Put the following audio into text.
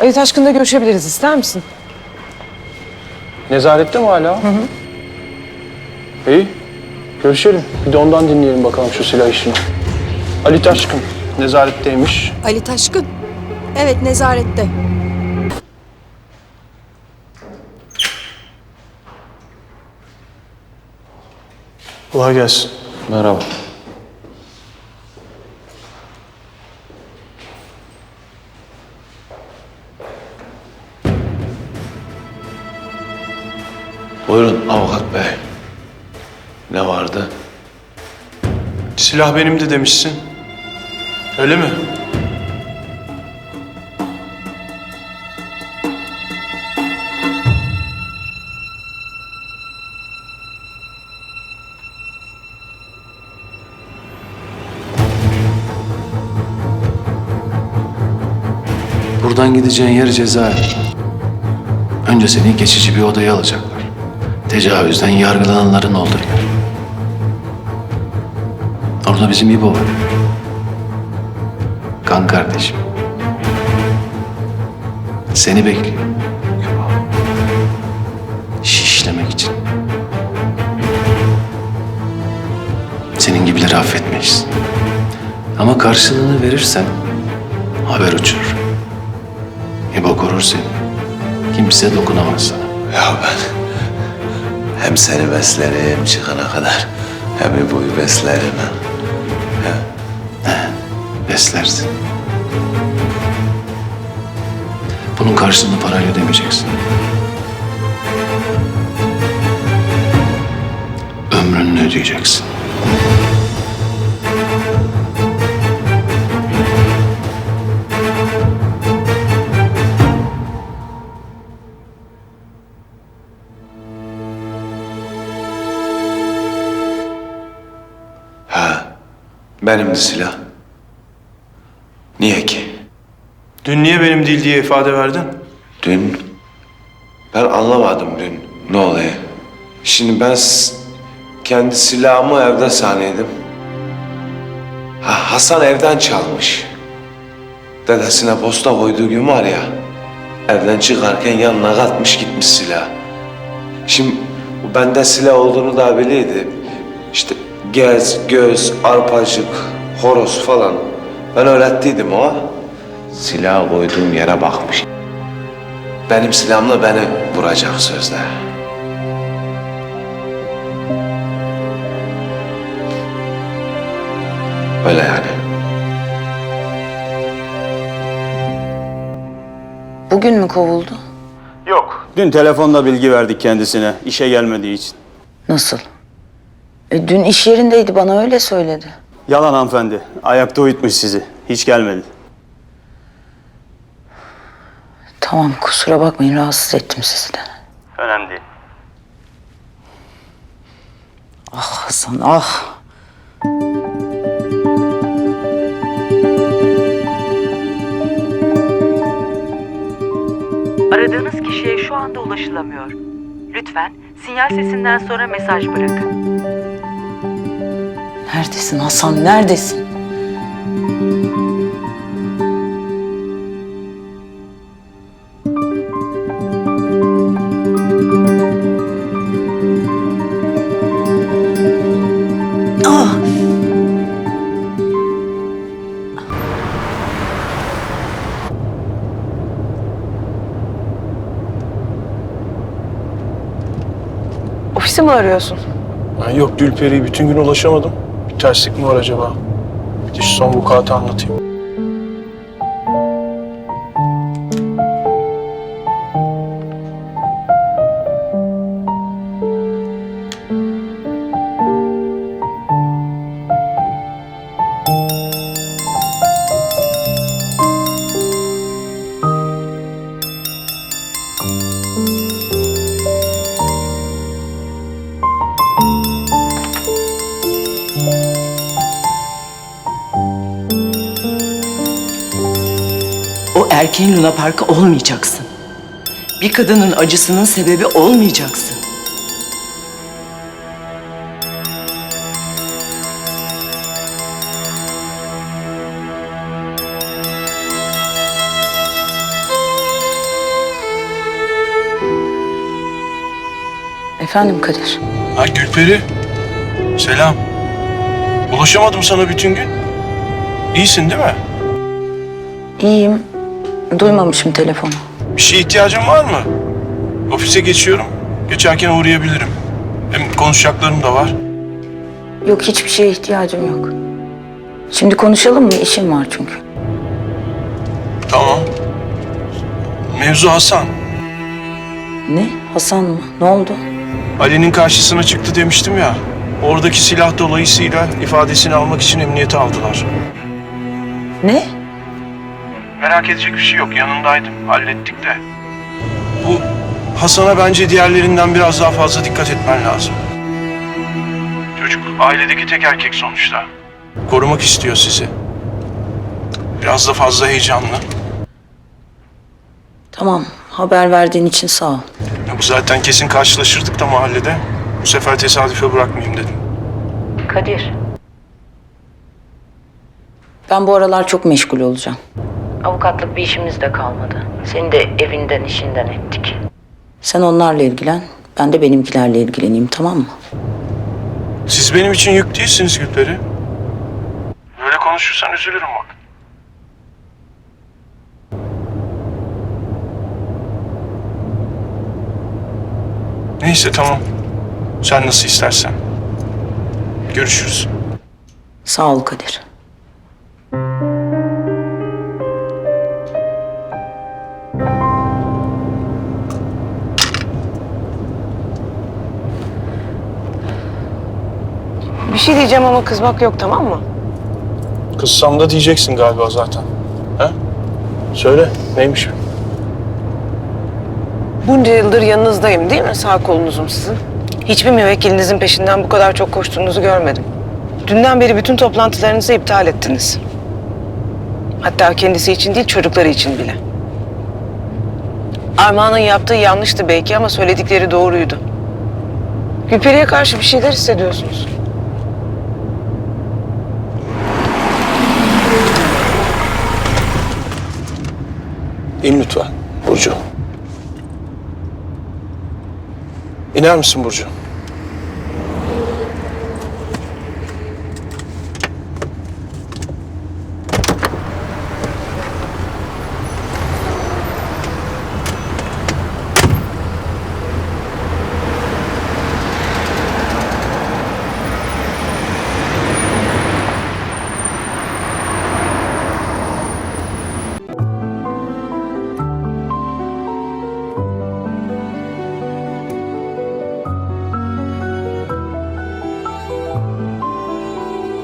Ali Taşkın'da görüşebiliriz. ister misin? Nezarette mi hala? Hı hı. İyi. Görüşelim. Bir de ondan dinleyelim bakalım şu silah işini. Ali Taşkın nezaretteymiş. Ali Taşkın. Evet nezarette. Kolay gelsin. Merhaba. Buyurun avukat bey. Ne vardı? Silah benimdi demişsin. Öyle mi? Buradan gideceğin yer cezaevi. Önce seni geçici bir odaya alacaklar. Tecavüzden yargılananların olduğu yer. Orada bizim İbo var. Kan kardeşim. Seni bekliyor. Şişlemek için. Senin gibileri affetmeyiz. Ama karşılığını verirsen haber uçurur. İbo korur seni. Kimse dokunamaz sana. Ya ben hem seni beslerim çıkana kadar hem İbo'yu beslerim. ha. Beslersin. Bunun karşılığını parayla ödemeyeceksin. Ömrünü ödeyeceksin. Benimdi silah. Niye ki? Dün niye benim değil diye ifade verdin? Dün ben anlamadım dün ne oluyor. Şimdi ben kendi silahımı evde sanıyordum. Ha, Hasan evden çalmış. Dedesine posta koyduğu gün var ya, evden çıkarken yanına katmış gitmiş silah. Şimdi bende silah olduğunu da biliydi. İşte gez, göz, arpacık, horoz falan. Ben öğrettiydim o. Silah koyduğum yere bakmış. Benim silahımla beni vuracak sözde. Öyle yani. Bugün mü kovuldu? Yok. Dün telefonda bilgi verdik kendisine işe gelmediği için. Nasıl? E, dün iş yerindeydi bana öyle söyledi. Yalan hanımefendi. Ayakta uyutmuş sizi. Hiç gelmedi. Tamam kusura bakmayın rahatsız ettim sizi de. Önemli değil. Ah Hasan ah. Aradığınız kişiye şu anda ulaşılamıyor. Lütfen sinyal sesinden sonra mesaj bırakın. Neredesin Hasan neredesin? Ah! Ofisi mi arıyorsun? Ben yok Gülperi'ye bütün gün ulaşamadım. Terslik mi var acaba? Bir de şu son vukuatı anlatayım. erkeğin Luna Park'ı olmayacaksın. Bir kadının acısının sebebi olmayacaksın. Efendim Kadir? Ha Gülperi. Selam. Ulaşamadım sana bütün gün. İyisin değil mi? İyiyim. Duymamışım telefonu. Bir şeye ihtiyacın var mı? Ofise geçiyorum. Geçerken uğrayabilirim. Hem konuşacaklarım da var. Yok hiçbir şeye ihtiyacım yok. Şimdi konuşalım mı? İşim var çünkü. Tamam. Mevzu Hasan. Ne? Hasan mı? Ne oldu? Ali'nin karşısına çıktı demiştim ya. Oradaki silah dolayısıyla ifadesini almak için emniyete aldılar. Ne? Merak edecek bir şey yok. Yanındaydım. Hallettik de. Bu Hasan'a bence diğerlerinden biraz daha fazla dikkat etmen lazım. Çocuk ailedeki tek erkek sonuçta. Korumak istiyor sizi. Biraz da fazla heyecanlı. Tamam. Haber verdiğin için sağ ol. Ya bu zaten kesin karşılaşırdık da mahallede. Bu sefer tesadüfe bırakmayayım dedim. Kadir. Ben bu aralar çok meşgul olacağım. Avukatlık bir işimiz de kalmadı. Seni de evinden işinden ettik. Sen onlarla ilgilen. Ben de benimkilerle ilgileneyim tamam mı? Siz benim için yük değilsiniz Gülperi. Böyle konuşursan üzülürüm bak. Neyse tamam. Sen nasıl istersen. Görüşürüz. Sağ ol Kadir. Şey diyeceğim ama kızmak yok tamam mı? Kızsam da diyeceksin galiba zaten. He? Söyle neymiş? Bunca yıldır yanınızdayım değil mi? Sağ kolunuzum sizin. Hiçbir müvekkilinizin peşinden bu kadar çok koştuğunuzu görmedim. Dünden beri bütün toplantılarınızı iptal ettiniz. Hatta kendisi için değil çocukları için bile. Armağan'ın yaptığı yanlıştı belki ama söyledikleri doğruydu. Gülperi'ye karşı bir şeyler hissediyorsunuz. İn lütfen Burcu. İner misin Burcu?